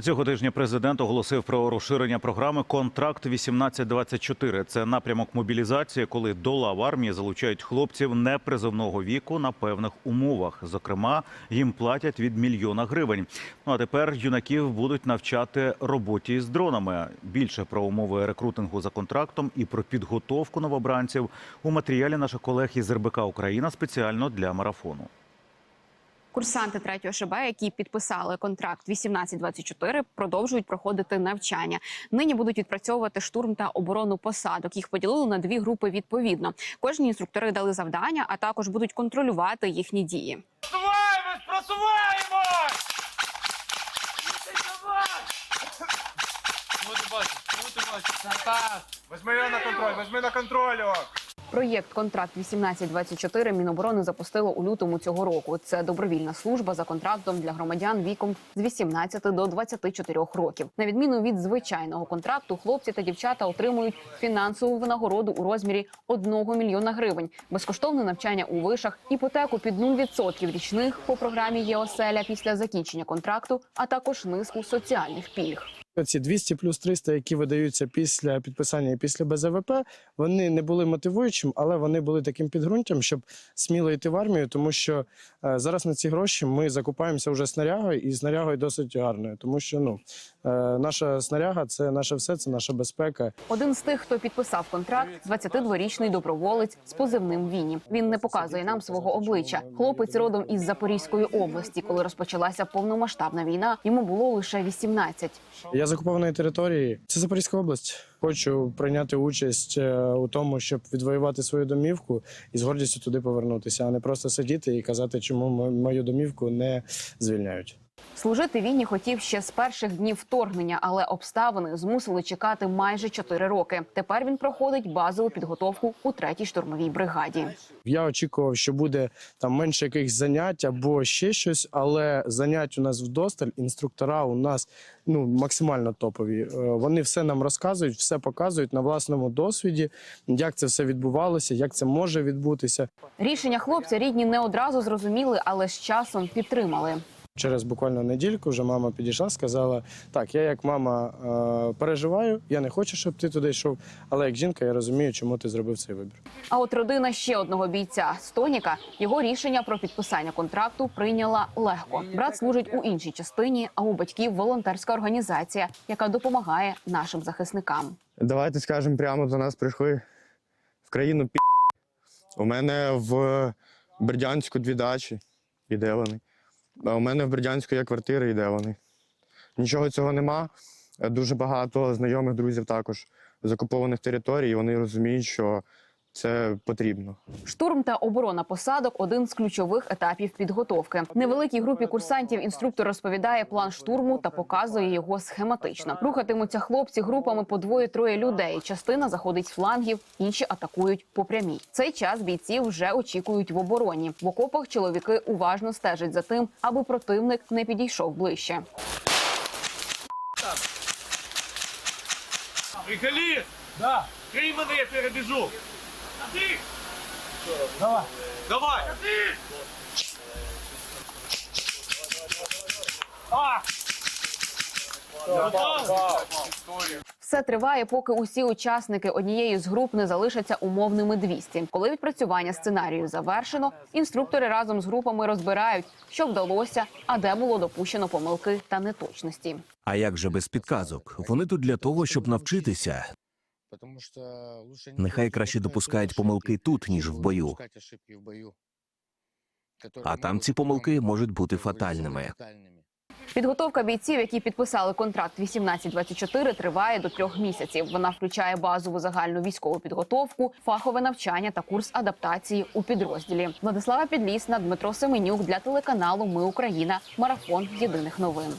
Цього тижня президент оголосив про розширення програми Контракт 1824 Це напрямок мобілізації, коли до лав армії залучають хлопців непризовного віку на певних умовах. Зокрема, їм платять від мільйона гривень. Ну а тепер юнаків будуть навчати роботі з дронами. Більше про умови рекрутингу за контрактом і про підготовку новобранців у матеріалі наших колег із РБК Україна спеціально для марафону. Курсанти третього ШБ, які підписали контракт 1824, продовжують проходити навчання. Нині будуть відпрацьовувати штурм та оборону посадок. Їх поділили на дві групи відповідно. Кожні інструктори дали завдання, а також будуть контролювати їхні дії. Просуваємось, просуваємось! Кого ти бачиш? Кого ти бачиш? Так. Возьми його на контроль, візьми на контроль. його. Проєкт Контракт 1824 Міноборони запустило у лютому цього року. Це добровільна служба за контрактом для громадян віком з 18 до 24 років. На відміну від звичайного контракту, хлопці та дівчата отримують фінансову винагороду у розмірі 1 мільйона гривень, безкоштовне навчання у вишах, іпотеку під 0% річних по програмі ЄОСЕЛЯ після закінчення контракту, а також низку соціальних пільг. Ці 200 плюс 300, які видаються після підписання і після БЗВП, вони не були мотивуючим, але вони були таким підґрунтям, щоб сміло йти в армію, тому що е, зараз на ці гроші ми закупаємося вже снарягою, і снарягою досить гарною, тому що ну е, наша снаряга це наше все, це наша безпека. Один з тих, хто підписав контракт, 22-річний доброволець з позивним Віні. Він не показує нам свого обличчя. Хлопець родом із Запорізької області. Коли розпочалася повномасштабна війна, йому було лише 18. Я з окупованої території. Це Запорізька область. Хочу прийняти участь е, у тому, щоб відвоювати свою домівку і з гордістю туди повернутися, а не просто сидіти і казати, чому мо- мою домівку не звільняють. Служити Вінні хотів ще з перших днів вторгнення, але обставини змусили чекати майже 4 роки. Тепер він проходить базову підготовку у третій штурмовій бригаді. Я очікував, що буде там менше якихось занять або ще щось, але занять у нас вдосталь. Інструктора у нас ну максимально топові. Е, Вони все нам розказують, все показують на власному досвіді, як це все відбувалося, як це може відбутися. Рішення хлопця рідні не одразу зрозуміли, але з часом підтримали. Через буквально недільку вже мама підійшла, сказала: так, я як мама е, переживаю, я не хочу, щоб ти туди йшов, але як жінка я розумію, чому ти зробив цей вибір. А от родина ще одного бійця Стоніка його рішення про підписання контракту прийняла легко. Брат служить у іншій частині, а у батьків волонтерська організація, яка допомагає нашим захисникам. Давайте скажемо прямо до нас прийшли в країну пі. У мене в Бердянську дві дачі, і де вони? А у мене в Бердянську є квартири, і де вони? Нічого цього нема. Е, Дуже багато знайомих друзів також з окупованих територій, і вони розуміють, що це потрібно. Штурм та оборона посадок один з ключових етапів підготовки. Невеликій групі курсантів інструктор розповідає план штурму та показує його схематично. Рухатимуться хлопці групами по двоє-троє людей. Частина заходить з флангів, інші атакують по прямій. Цей час бійці вже очікують в обороні. В окопах чоловіки уважно стежать за тим, аби противник не підійшов ближче. Приколіст! Да. Крий мене, я перебіжу. Давай. Давай. Все триває, поки усі учасники однієї з груп не залишаться умовними 200. Коли відпрацювання сценарію завершено, інструктори разом з групами розбирають, що вдалося, а де було допущено помилки та неточності. А як же без підказок? Вони тут для того, щоб навчитися. Нехай краще допускають помилки тут, ніж в бою. А там ці помилки можуть бути фатальними. Підготовка бійців, які підписали контракт 1824, триває до трьох місяців. Вона включає базову загальну військову підготовку, фахове навчання та курс адаптації у підрозділі. Владислава Підлісна, Дмитро Семенюк для телеканалу Ми Україна. Марафон єдиних новин.